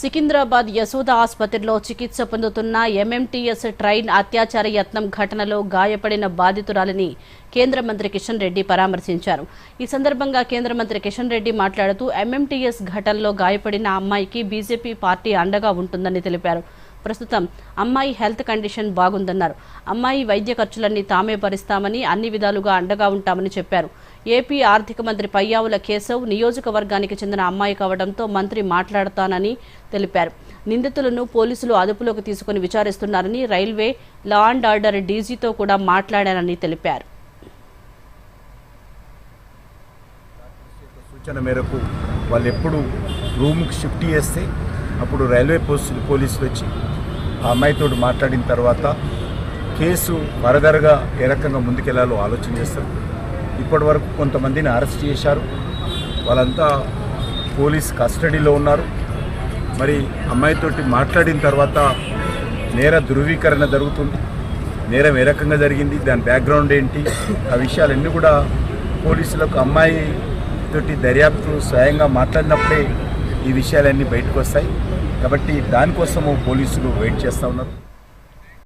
సికింద్రాబాద్ యశోద ఆసుపత్రిలో చికిత్స పొందుతున్న ఎంఎంటీఎస్ ట్రైన్ అత్యాచార యత్నం ఘటనలో గాయపడిన బాధితురాలిని కేంద్ర మంత్రి కిషన్ రెడ్డి పరామర్శించారు. ఈ సందర్భంగా కేంద్ర మంత్రి కిషన్ రెడ్డి మాట్లాడుతూ ఎంఎంటీఎస్ ఘటనలో గాయపడిన అమ్మాయికి బీజేపీ పార్టీ అండగా ఉంటుందని తెలిపారు. ప్రస్తుతం అమ్మాయి హెల్త్ కండిషన్ బాగుందన్నారు. అమ్మాయి వైద్య ఖర్చులన్నీ తామే భరిస్తామని అన్ని విధాలుగా అండగా ఉంటామని చెప్పారు. ఏపీ ఆర్థిక మంత్రి పయ్యావుల కేశవ్ నియోజకవర్గానికి చెందిన అమ్మాయి కావడంతో మంత్రి మాట్లాడతానని తెలిపారు. నిందితులను పోలీసులు అదుపులోకి తీసుకుని విచారిస్తున్నారని రైల్వే లా అండ్ ఆర్డర్ డీజీతో కూడా మాట్లాడానని తెలిపారు. సూచన మేరకు వాళ్ళు ఎప్పుడు రూమ్కి షిఫ్ట్ చేస్తే అప్పుడు రైల్వే పోస్టులు పోలీసులు వచ్చి ఆ అమ్మాయితో మాట్లాడిన తర్వాత కేసు వరదరగా ఏ రకంగా ముందుకెళ్ళాలో ఆలోచన చేస్తారు. ఇప్పటి వరకు కొంతమందిని అరెస్ట్ చేశారు. వాళ్ళంతా పోలీస్ కస్టడీలో ఉన్నారు. మరి అమ్మాయితోటి మాట్లాడిన తర్వాత నేర ధృవీకరణ జరుగుతుంది. నేరం ఏ రకంగా జరిగింది దాని బ్యాక్గ్రౌండ్ ఏంటి ఆ విషయాలన్నీ కూడా పోలీసులకు అమ్మాయి తోటి దర్యాప్తు స్వయంగా మాట్లాడినప్పుడే ఈ విషయాలన్నీ బయటకు వస్తాయి. కాబట్టి దానికోసము పోలీసులు వెయిట్ చేస్తూ ఉన్నారు.